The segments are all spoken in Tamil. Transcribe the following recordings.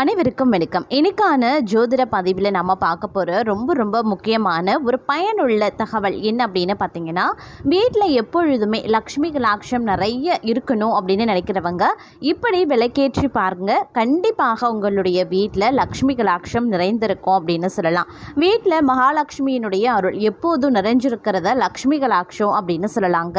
அனைவருக்கும் வணக்கம். இன்னைக்கான ஜோதிட பதிவில் நம்ம பார்க்க போகிற ரொம்ப ரொம்ப முக்கியமான ஒரு பயனுள்ள தகவல் என்ன அப்படின்னு பார்த்தீங்கன்னா வீட்டில் எப்பொழுதுமே லக்ஷ்மி கலாட்சம் நிறைய இருக்கணும் அப்படின்னு நினைக்கிறவங்க இப்படி விளக்கேற்றி பாருங்க. கண்டிப்பாக உங்களுடைய வீட்டில் லக்ஷ்மி கலாட்சம் நிறைந்திருக்கும் அப்படின்னு சொல்லலாம். வீட்டில் மகாலட்சுமியினுடைய அருள் எப்போதும் நிறைஞ்சிருக்கிறத லக்ஷ்மி கலாட்சம் அப்படின்னு சொல்லலாங்க.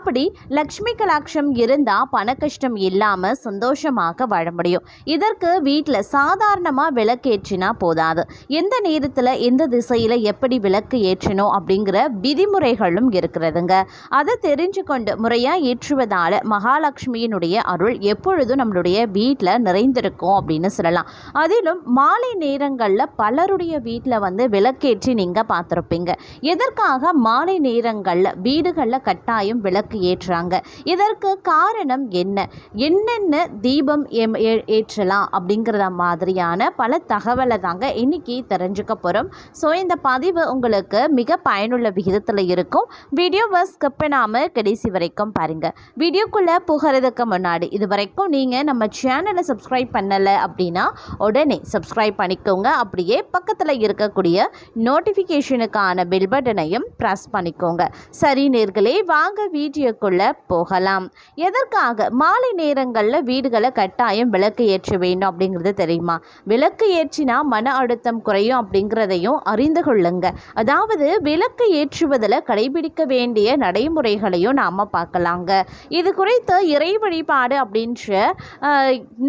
அப்படி லக்ஷ்மி கலாட்சம் இருந்தால் பண கஷ்டம் இல்லாமல் சந்தோஷமாக வாழ முடியும். இதற்கு வீட்டில் சாதாரணமாக விளக்கு ஏற்றினா போதாது. எந்த நேரத்தில் எந்த திசையில் எப்படி விளக்கு ஏற்றணும் அப்படிங்கிற விதிமுறைகளும் இருக்கிறதுங்க. அதை தெரிஞ்சு கொண்டு முறையாக ஏற்றுவதால் மகாலட்சுமியினுடைய அருள் எப்பொழுதும் நம்மளுடைய வீட்டில் நிறைந்திருக்கும் அப்படின்னு சொல்லலாம். அதிலும் மாலை நேரங்களில் பலருடைய வீட்டில் வந்து விளக்கேற்றி நீங்கள் பார்த்துருப்பீங்க. எதற்காக மாலை நேரங்களில் வீடுகளில் கட்டாயம் விளக்கு ஏற்றுறாங்க இதற்கு காரணம் என்ன? என்னென்ன தீபம் எம் ஏ- ஏற்றலாம் அப்படிங்கிறத மாதிரியான பல தகவலை தாங்க இன்னைக்கு தெரிஞ்சுக்க போகிறோம் ஸோ இந்த பதிவு உங்களுக்கு மிக பயனுள்ள விகிதத்தில் இருக்கும். வீடியோவை ஸ்கிப் பண்ணாமல் கடைசி வரைக்கும் பாருங்கள் வீடியோக்குள்ளே புகிறதுக்கு முன்னாடி இது வரைக்கும் நீங்கள் நம்ம சேனலை சப்ஸ்கிரைப் பண்ணலை அப்படின்னா உடனே சப்ஸ்கிரைப் பண்ணிக்கோங்க. அப்படியே பக்கத்தில் இருக்கக்கூடிய நோட்டிஃபிகேஷனுக்கான பெல் பட்டனையும் ப்ரெஸ் பண்ணிக்கோங்க. சரி நேர்களே வாங்க வீடியோக்குள்ளே போகலாம். எதற்காக? மாலை நேரங்களில் வீடுகளை கட்டாயம் விளக்கு ஏற்ற வேண்டும் அப்படிங்கிறது தெரியுமா? விளக்கு ஏற்றினா மன அழுத்தம் குறையும் அப்படிங்கிறதையும் அறிந்து கொள்ளுங்க. அதாவது விளக்கு ஏற்றுவதில் கடைபிடிக்க வேண்டிய நடைமுறைகளையும் நாம் பார்க்கலாங்க. இது குறித்து இறை வழிபாடு அப்படின்ற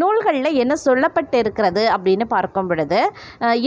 நூல்களில் என்ன சொல்லப்பட்டு இருக்கிறது அப்படின்னு பார்க்கும் பொழுது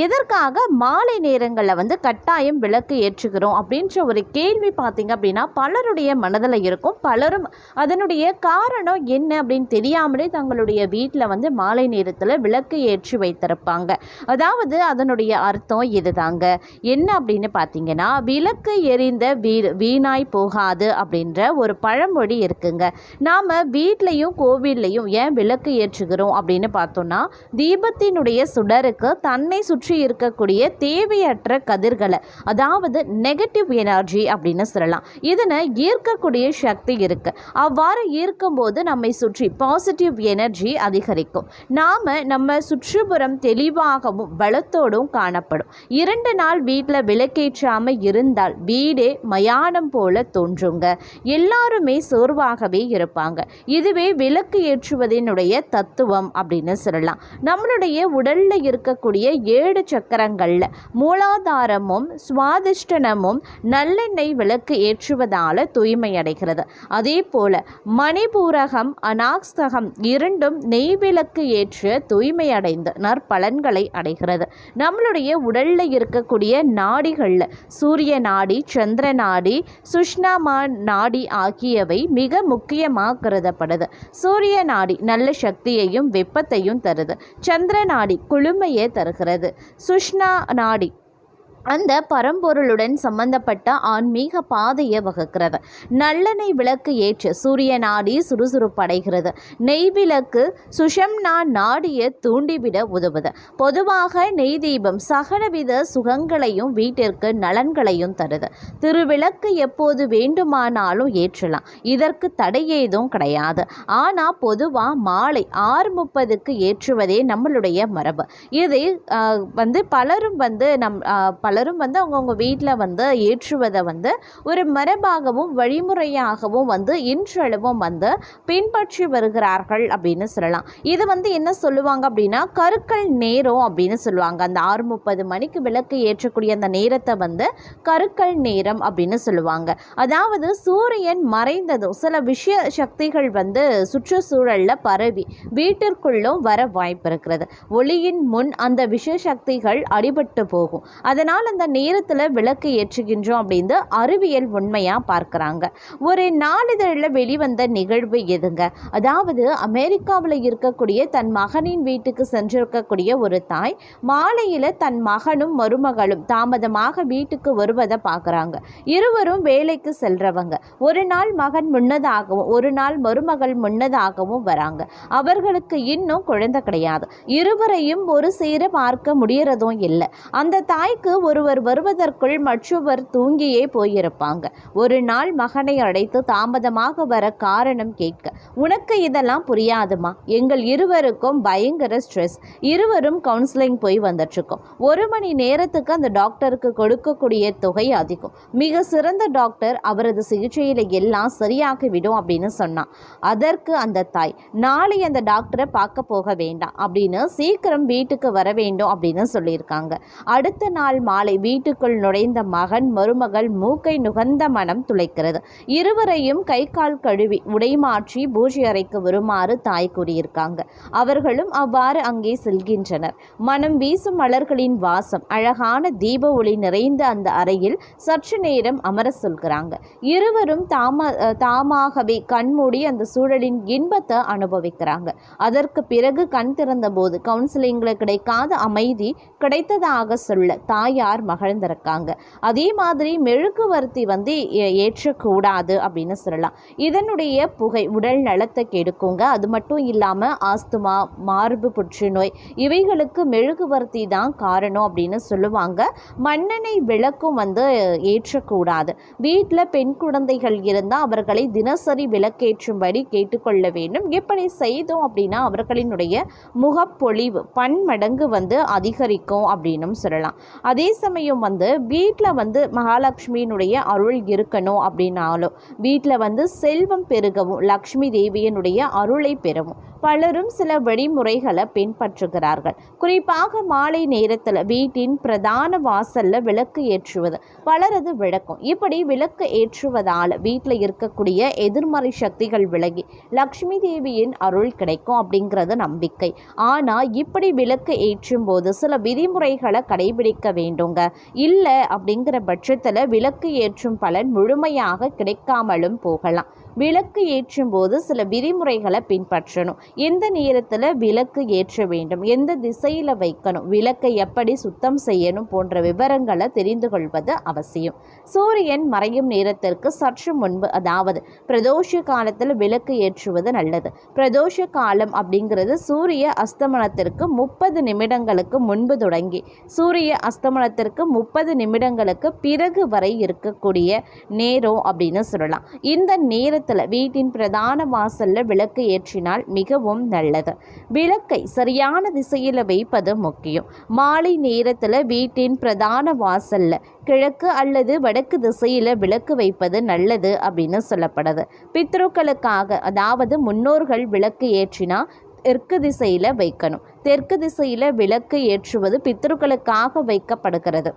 எதற்காக மாலை நேரங்களில் வந்து கட்டாயம் விளக்கு ஏற்றுகிறோம் அப்படின்ற ஒரு கேள்வி பார்த்தீங்க அப்படின்னா பலருடைய மனதில் இருக்கும். பலரும் அதனுடைய காரணம் என்ன அப்படின்னு தெரியாமலே தங்களுடைய வீட்டில் வந்து மாலை நேரத்தில் விளக்கு ஏற்றி வைத்திருப்பாங்க. அதாவது அதனுடைய அர்த்தம் இதுதாங்க. என்ன அப்படின்னு பார்த்தீங்கன்னா விளக்கு எரிந்த வீ வீணாய் போகாது அப்படின்ற ஒரு பழமொழி இருக்குங்க. நாம் வீட்லேயும் கோவில்லையும் ஏன் விளக்கு ஏற்றுகிறோம் அப்படின்னு பார்த்தோம்னா தீபத்தினுடைய சுடருக்கு தன்னை சுற்றி இருக்கக்கூடிய தேவையற்ற கதிர்களை அதாவது நெகட்டிவ் எனர்ஜி அப்படின்னு சொல்லலாம். இதனை ஈர்க்கக்கூடிய சக்தி இருக்கு. அவ்வாறு ஈர்க்கும்போது நம்மை சுற்றி பாசிட்டிவ் எனர்ஜி அதிகரிக்கும். நாம நம்ம சுற்றுப்புறம் தெளிவாகவும் பலத்தோடும் காணப்படும். இரண்டு நாள் வீட்டில் விளக்கேற்றாமல் இருந்தால் வீடே மயானம் போல தோன்றுங்க. எல்லாருமே சோர்வாகவே இருப்பாங்க. இதுவே விளக்கு ஏற்றுவதனுடைய தத்துவம் அப்படின்னு சொல்லலாம். நம்மளுடைய உடல்ல இருக்கக்கூடிய ஏழு சக்கரங்களில் மூலாதாரமும் சுவாதிஷ்டனமும் நல்லெண்ணெய் விளக்கு ஏற்றுவதால தூய்மை அடைகிறது அதே போல மணிபூரகம் அனாக்ஸ்தகம் இரண்டும் நெய் விளக்கு ஏற்று தூய்மை அடைந்து நற்பலன்களை அடைகிறது. நம்மளுடைய உடல்ல இருக்கக்கூடிய நாடிகளில் சூரிய நாடி சந்திர நாடி சுஷ்ணாமா நாடி ஆகியவை மிக முக்கியமாக கருதப்படுது. சூரிய நாடி நல்ல சக்தியையும் வெப்பத்தையும் தருது. சந்திர நாடி குளுமையை தருகிறது. சுஷ்ணா நாடி அந்த பரம்பொருளுடன் சம்பந்தப்பட்ட ஆன்மீக பாதையை வகுக்கிறது. நல்லெண்ணெய் விளக்கு ஏற்று சூரிய நாடி சுறுசுறுப்படைகிறது. நெய் விளக்கு சுஷம்னா நாடியை தூண்டிவிட உதவுது. பொதுவாக நெய் தீபம் சகலவித சுகங்களையும் வீட்டிற்கு நலன்களையும் தருது. திருவிளக்கு எப்போது வேண்டுமானாலும் ஏற்றலாம். இதற்கு தடை ஏதும் கிடையாது. ஆனால் பொதுவாக மாலை ஆறு முப்பதுக்கு ஏற்றுவதே நம்மளுடைய மரபு. இது வந்து பலரும் வந்து நம் பல பலரும் வந்து அவங்கவுங்க வீட்டில் வந்து ஏற்றுவதை வந்து ஒரு மரபாகவும் வழிமுறையாகவும் வந்து இன்றளவும் வந்து பின்பற்றி வருகிறார்கள் அப்படின்னு சொல்லலாம். இது வந்து என்ன சொல்லுவாங்க அப்படின்னா கருக்கள் நேரம் அப்படின்னு சொல்லுவாங்க. அந்த ஆறு முப்பது மணிக்கு விளக்கு ஏற்றக்கூடிய அந்த நேரத்தை வந்து கருக்கள் நேரம் அப்படின்னு சொல்லுவாங்க. அதாவது சூரியன் மறைந்ததும் சில விஷய சக்திகள் வந்து சுற்றுச்சூழலில் பரவி வீட்டிற்குள்ளும் வர வாய்ப்பு இருக்கிறது. ஒளியின் முன் அந்த விஷ சக்திகள் அடிபட்டு போகும். அதனால் ஆனால் அந்த நேரத்தில் விளக்கு ஏற்றுகின்றோம் அப்படின்னு அறிவியல் உண்மையாக பார்க்குறாங்க. ஒரு நாளிதழில் வெளிவந்த நிகழ்வு எதுங்க? அதாவது அமெரிக்காவில் இருக்கக்கூடிய தன் மகனின் வீட்டுக்கு சென்றிருக்கக்கூடிய ஒரு தாய் மாலையில் தன் மகனும் மருமகளும் தாமதமாக வீட்டுக்கு வருவதை பார்க்குறாங்க. இருவரும் வேலைக்கு செல்றவங்க. ஒரு நாள் மகன் முன்னதாகவும் ஒரு நாள் மருமகள் முன்னதாகவும் வராங்க. அவர்களுக்கு இன்னும் குழந்தை கிடையாது. இருவரையும் ஒரு சேர பார்க்க முடியறதும் இல்லை. அந்த தாய்க்கு ஒரு ஒருவர் வருவதற்குள் மற்றவர் தூங்கியே போயிருப்பாங்க. ஒரு நாள் மகனை அழைத்து தாமதமாக வர காரணம் கேட்க உனக்கு இதெல்லாம் புரியாதுமா? எங்கள் இருவருக்கும் பயங்கர ஸ்ட்ரெஸ் இருவரும் கவுன்சிலிங் போய் வந்துட்டுருக்கோம். ஒரு மணி நேரத்துக்கு அந்த டாக்டருக்கு கொடுக்கக்கூடிய தொகை அதிகம். மிக சிறந்த டாக்டர் அவரது சிகிச்சையில் எல்லாம் சரியாகிவிடும் அப்படின்னு சொன்னான். அதற்கு அந்த தாய் நாளை அந்த டாக்டரை பார்க்க போக வேண்டாம். அப்படின்னு சீக்கிரம் வீட்டுக்கு வர வேண்டும் அப்படின்னு சொல்லியிருக்காங்க. அடுத்த நாள் மாலை வீட்டுக்குள் நுழைந்த மகன் மருமகள் மூக்கை நுகர்ந்த மனம் துளைக்கிறது. இருவரையும் கை கால் கழுவி உடை மாற்றி பூஜை அறைக்கு வருமாறு தாய் கூறியிருக்காங்க. அவர்களும் அவ்வாறு அங்கே செல்கின்றனர். மனம் வீசும் மலர்களின் வாசம் அழகான தீப ஒளி நிறைந்த அந்த அறையில் சற்று நேரம் அமர சொல்கிறாங்க. இருவரும் தாம தாமாகவே கண்மூடி அந்த சூழலின் இன்பத்தை அனுபவிக்கிறாங்க. அதற்கு பிறகு கண் திறந்தபோது கவுன்சிலிங்கில் கிடைக்காத அமைதி கிடைத்ததாக சொல்ல தாயார் மகிழ்ந்திருக்காங்க அதே மாதிரி மெழுகுவர்த்தி வந்து ஏ- ஏற்றக்கூடாது அப்படின்னு சொல்லலாம். இதனுடைய புகை உடல் நலத்தை கெடுக்குங்க. அது மட்டும் இல்லாமல் ஆஸ்துமா மார்பு புற்றுநோய் இவைகளுக்கு மெழுகுவர்த்தி தான் காரணம் அப்படின்னு சொல்லுவாங்க. மண்ணெண்ணெய் விளக்கும் வந்து ஏற்றக்கூடாது. வீட்டில் பெண் குழந்தைகள் இருந்தால் அவர்களை தினசரி விளக்கேற்றும்படி கேட்டுக்கொள்ள வேண்டும். எப்படி செய்தோம் அப்படின்னா அவர்களினுடைய முகப்பொழிவு பன்மடங்கு வந்து அதிகரிக்கும் அப்படின்னும் சொல்லலாம். அதே சமயம் வந்து வீட்டில் வந்து மகாலட்சுமியினுடைய அருள் இருக்கணும் அப்படின்னாலும் வீட்டில் வந்து செல்வம் பெருகவும் லக்ஷ்மி தேவியனுடைய அருளை பெறவும் பலரும் சில வழிமுறைகளை பின்பற்றுகிறார்கள். குறிப்பாக மாலை நேரத்தில் வீட்டின் பிரதான வாசல்ல விளக்கு ஏற்றுவது பலரது விளக்கும். இப்படி விளக்கு ஏற்றுவதால் வீட்டில் இருக்கக்கூடிய எதிர்மறை சக்திகள் விலகி லக்ஷ்மி தேவியின் அருள் கிடைக்கும் அப்படிங்கிறது நம்பிக்கை. ஆனால் இப்படி விளக்கு ஏற்றும் போது சில விதிமுறைகளை கடைபிடிக்க வேண்டும். வேண்டுங்க இல்லை அப்படிங்கிற பட்சத்தில் விளக்கு ஏற்றும் பலன் முழுமையாக கிடைக்காமலும் போகலாம். விளக்கு ஏற்றும் போது சில விதிமுறைகளை பின்பற்றணும். எந்த நேரத்தில் விளக்கு ஏற்ற வேண்டும்? எந்த திசையில் வைக்கணும்? விளக்கை எப்படி சுத்தம் செய்யணும்? போன்ற விவரங்களை தெரிந்து கொள்வது அவசியம். சூரியன் மறையும் நேரத்திற்கு சற்று முன்பு அதாவது பிரதோஷ காலத்தில் விளக்கு ஏற்றுவது நல்லது. பிரதோஷ காலம் அப்படிங்கிறது சூரிய அஸ்தமனத்திற்கு முப்பது நிமிடங்களுக்கு முன்பு தொடங்கி சூரிய அஸ்தமனத்திற்கு முப்பது நிமிடங்களுக்கு பிறகு வரை இருக்கக்கூடிய நேரம் அப்படின்னு சொல்லலாம். இந்த நேரத்தில் வீட்டின் பிரதான வாசல்ல விளக்கு ஏற்றினால் மிகவும் நல்லது. விளக்கை சரியான திசையில் வைப்பது முக்கியம். மாலை நேரத்தில் வீட்டின் பிரதான வாசல்ல கிழக்கு அல்லது வடக்கு திசையில் விளக்கு வைப்பது நல்லது அப்படின்னு சொல்லப்படுது. பித்ருக்களுக்காக அதாவது முன்னோர்கள் விளக்கு ஏற்றினா தெற்கு திசையில் வைக்கணும். தெற்கு திசையில் விளக்கு ஏற்றுவது பித்ருக்களுக்காக வைக்கப்படுகிறது.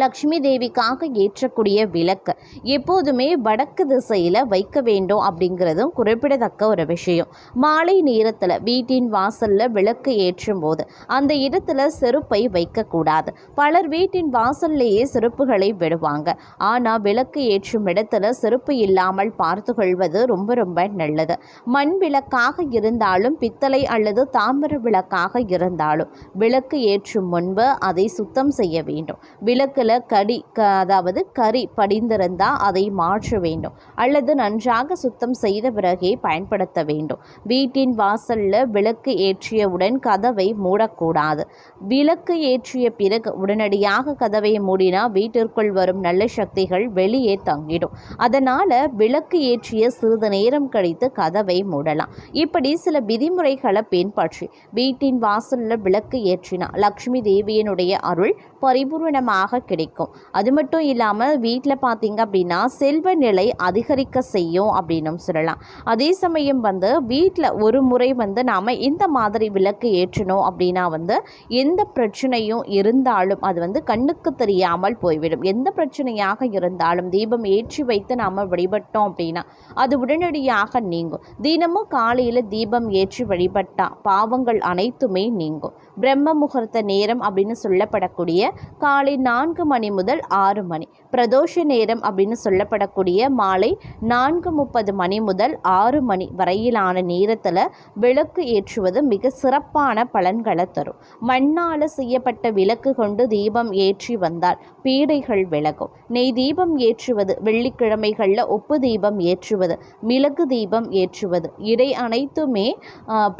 லக்ஷ்மி தேவிக்காக ஏற்றக்கூடிய விளக்கு எப்போதுமே வடக்கு திசையில் வைக்க வேண்டும் அப்படிங்கிறதும் குறிப்பிடத்தக்க ஒரு விஷயம். மாலை நேரத்தில் வீட்டின் வாசலில் விளக்கு ஏற்றும் போது அந்த இடத்துல செருப்பை வைக்கக்கூடாது பலர் வீட்டின் வாசல்லையே செருப்புகளை விடுவாங்க. ஆனால் விளக்கு ஏற்றும் இடத்துல செருப்பு இல்லாமல் பார்த்து கொள்வது ரொம்ப ரொம்ப நல்லது. மண் விளக்காக இருந்தாலும் பித்தளை அல்லது தாமிர விளக்காக இருந்தாலும் விளக்கு ஏற்றும் முன்பு அதை சுத்தம் செய்ய வேண்டும். விளக்கு விளக்குல கடி க அதாவது கரி படிந்திருந்தால் அதை மாற்ற வேண்டும். அல்லது நன்றாக சுத்தம் செய்த பிறகே பயன்படுத்த வேண்டும். வீட்டின் வாசல்ல விளக்கு ஏற்றியவுடன் கதவை மூடக்கூடாது. விளக்கு ஏற்றிய பிறகு உடனடியாக கதவை மூடினா வீட்டிற்குள் வரும் நல்ல சக்திகள் வெளியே தங்கிடும். அதனால் விளக்கு ஏற்றிய சிறிது நேரம் கழித்து கதவை மூடலாம். இப்படி சில விதிமுறைகளை பின்பற்றி வீட்டின் வாசலில் விளக்கு ஏற்றினா லக்ஷ்மி தேவியினுடைய அருள் பரிபூரணமாக கிடைக்கும். அது மட்டும் இல்லாமல் வீட்டில் பார்த்தீங்க அப்படின்னா செல்வ நிலை அதிகரிக்க செய்யும் அப்படின்னும் சொல்லலாம். அதே சமயம் வந்து வீட்டில் ஒரு முறை வந்து நாம் இந்த மாதிரி விளக்கு ஏற்றணும் அப்படின்னா வந்து எந்த பிரச்சனையும் இருந்தாலும் அது வந்து கண்ணுக்கு தெரியாமல் போய்விடும். எந்த பிரச்சனையாக இருந்தாலும் தீபம் ஏற்றி வைத்து நாம் வழிபட்டோம் அப்படின்னா அது உடனடியாக நீங்கும். தினமும் காலையில் தீபம் ஏற்றி வழிபட்டால் பாவங்கள் அனைத்துமே நீங்கும். பிரம்ம முகூர்த்த நேரம் அப்படின்னு சொல்லப்படக்கூடிய காலை நான்கு மணி முதல் ஆறு மணி. பிரதோஷ நேரம் அப்படின்னு சொல்லப்படக்கூடிய மாலை நான்கு முப்பது மணி முதல் ஆறு மணி வரையிலான நேரத்தில் விளக்கு ஏற்றுவது மிக சிறப்பான பலன்களை தரும். மண்ணால் செய்யப்பட்ட விளக்கு கொண்டு தீபம் ஏற்றி வந்தால் பீடைகள் விலகும். நெய் தீபம் ஏற்றுவது வெள்ளிக்கிழமைகளில் உப்பு தீபம் ஏற்றுவது மிளகு தீபம் ஏற்றுவது இடை அனைத்துமே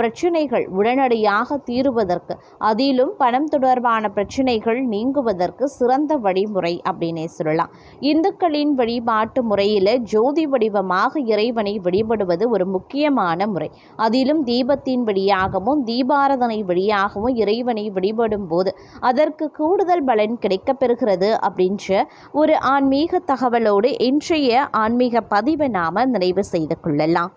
பிரச்சனைகள் உடனடியாக தீருவதற்கு. அதிலும் பணம் தொடர்பான பிரச்சனைகள் நீ நீங்குவதற்கு சிறந்த வழிமுறை அப்படின்னே சொல்லலாம். இந்துக்களின் வழிபாட்டு முறையில் ஜோதி வடிவமாக இறைவனை வழிபடுவது ஒரு முக்கியமான முறை. அதிலும் தீபத்தின் வழியாகவும் தீபாரதனை வழியாகவும் இறைவனை வழிபடும் போது அதற்கு கூடுதல் பலன் கிடைக்கப்பெறுகிறது அப்படின்ற ஒரு ஆன்மீக தகவலோடு இன்றைய ஆன்மீக பதிவை நாம் நிறைவு செய்து கொள்ளலாம்.